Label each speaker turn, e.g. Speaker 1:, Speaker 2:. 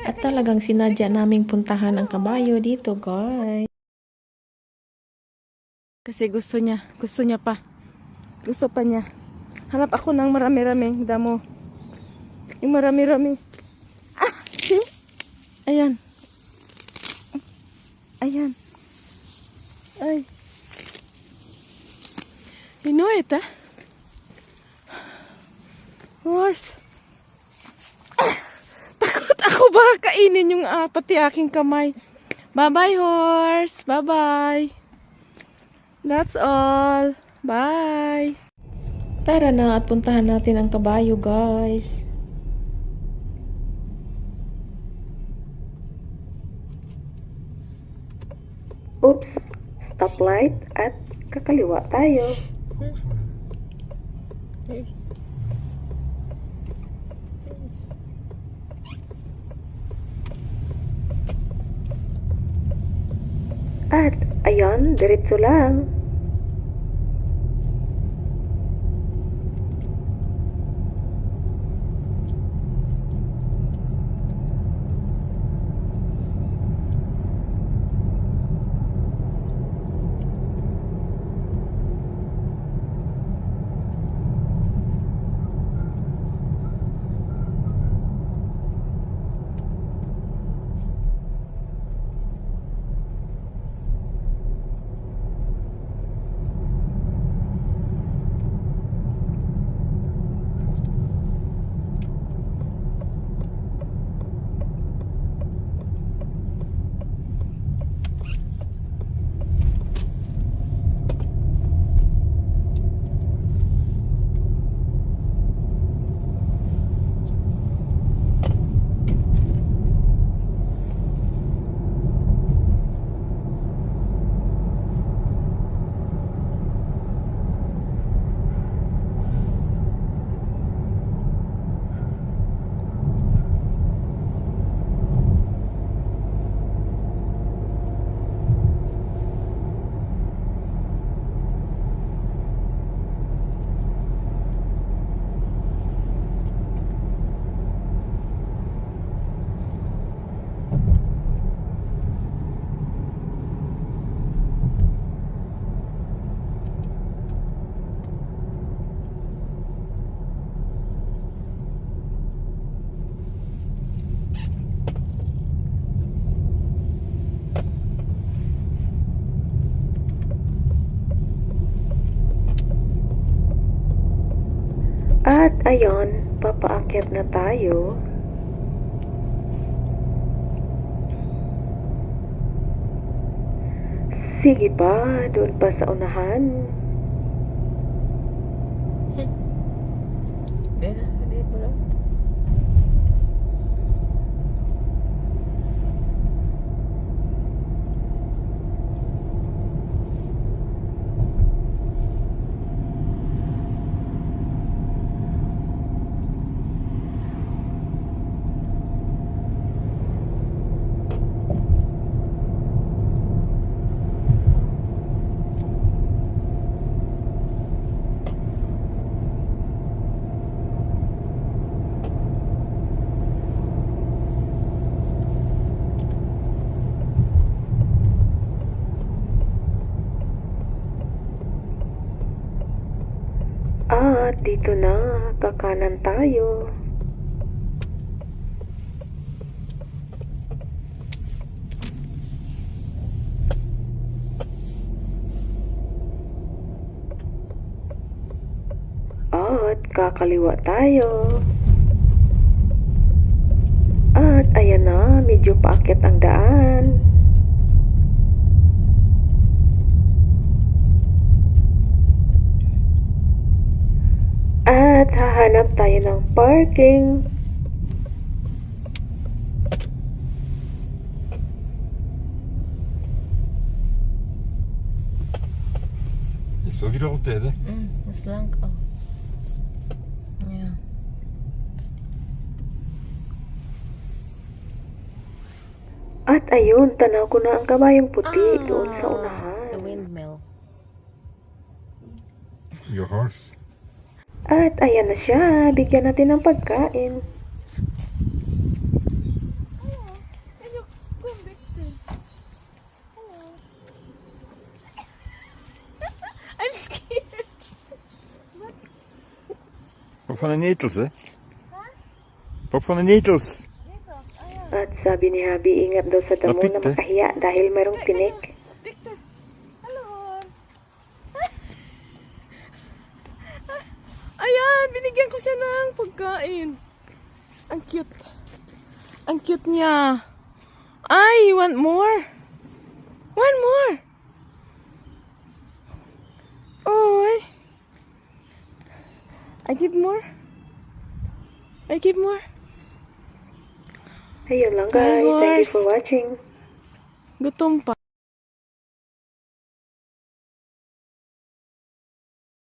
Speaker 1: At talagang sinadya naming puntahan ang kabayo dito, guys. Kasi gusto niya, gusto niya pa. Gusto pa niya. Hanap ako ng marami-raming damo. Yung marami-rami. Ah! See? Ayan. Ayan. Ay. You know it, ah? Horse. Ah! Takot ako ba kainin yung ah, pati aking kamay. Bye-bye, horse. Bye-bye. That's all. Bye. Tara na at puntahan natin ang kabayo, guys. Oops, stoplight at kakaliwa tayo. At ayon, diretso lang. At ayon, papaakyat na tayo. Sige pa, doon pa sa unahan. At dito na, kakanan tayo. At kakaliwa tayo. At ayan na, medyo paakyat ang daan. At hahanap tayo ng parking.
Speaker 2: Så gråt är det.
Speaker 1: Mm, det slank av. Ja.
Speaker 3: At ayun, tanaw ko na ang kabayong puti
Speaker 1: Ah,
Speaker 3: doon sa unahan.
Speaker 1: The windmill.
Speaker 2: Your horse.
Speaker 3: At ayan na siya. Bigyan natin ng pagkain. I'm scared.
Speaker 2: Pop van de netels, hè? Pop van de netels.
Speaker 1: At sabi ni Habi, ingat daw sa damo na makahiya dahil merong tinik.
Speaker 4: Siya ng pagkain. Ang cute. Ang cute niya. Ay, want more? One more. Oy. I give more. I give more.
Speaker 1: Ayun lang guys. Thank you for watching.
Speaker 4: Gutom pa.